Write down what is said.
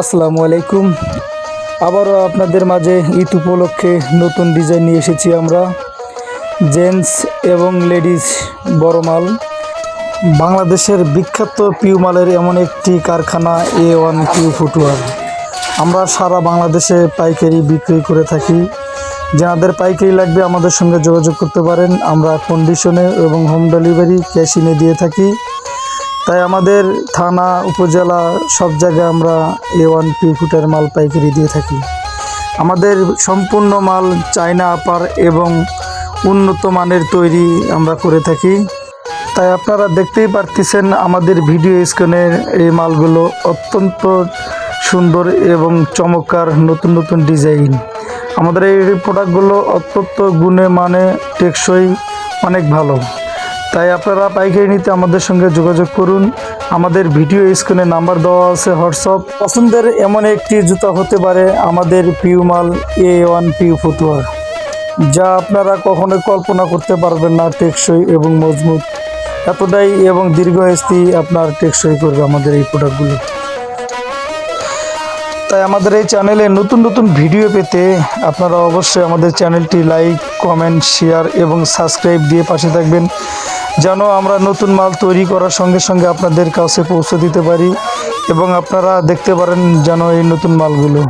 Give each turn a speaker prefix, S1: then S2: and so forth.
S1: আসসালামু আলাইকুম। আবারও আপনাদের মাঝে ঈদ উপলক্ষে নতুন ডিজাইন নিয়ে এসেছি আমরা। জেন্টস এবং লেডিস বড় মাল বাংলাদেশের বিখ্যাত পিউ মালের এমন একটি কারখানা এ ওয়ান পিউ ফুটওয়ার আমরা সারা বাংলাদেশে পাইকারি বিক্রি করে থাকি। যাদের পাইকারি লাগবে আমাদের সঙ্গে যোগাযোগ করতে পারেন। আমরা কন্ডিশনে এবং হোম ডেলিভারি ক্যাশ ইনে দিয়ে থাকি। তাই আমাদের থানা, উপজেলা, সব জায়গায় আমরা এ ওয়ান পি ফুটের মাল পাইকারি দিয়ে থাকি। আমাদের সম্পূর্ণ মাল চায়না আপার এবং উন্নত মানের তৈরি আমরা করে থাকি। তাই আপনারা দেখতেই পারতেছেন আমাদের ভিডিও স্ক্রিনের এই মালগুলো অত্যন্ত সুন্দর এবং চমৎকার নতুন নতুন ডিজাইন আমাদের এই প্রোডাক্টগুলো অত্যন্ত গুণে মানে টেকসই, অনেক ভালো। তাই আপনারা পাইকারি নিতে আমাদের সঙ্গে যোগাযোগ করুন। আমাদের ভিডিও স্ক্রিনে নাম্বার দেওয়া আছে, হোয়াটসঅ্যাপ। পছন্দের এমন একটি জুতা হতে পারে আমাদের পিউ মাল এ ওয়ান পিউ ফুটওয়ার যা আপনারা কখনোই কল্পনা করতে পারবেন না টেকসই এবং মজবুত। এতটাই এবং দীর্ঘস্থায়ী আপনার টেকসই করবে আমাদের এই প্রোডাক্টগুলো তাই আমাদের এই চ্যানেলে নতুন নতুন ভিডিও পেতে আপনারা অবশ্যই আমাদের চ্যানেলটি লাইক, কমেন্ট, শেয়ার এবং সাবস্ক্রাইব দিয়ে পাশে থাকবেন, যেন আমরা নতুন মাল তৈরি করার সঙ্গে সঙ্গে আপনাদের কাছে পৌঁছে দিতে পারি এবং আপনারা দেখতে পারেন যেন এই নতুন মালগুলো।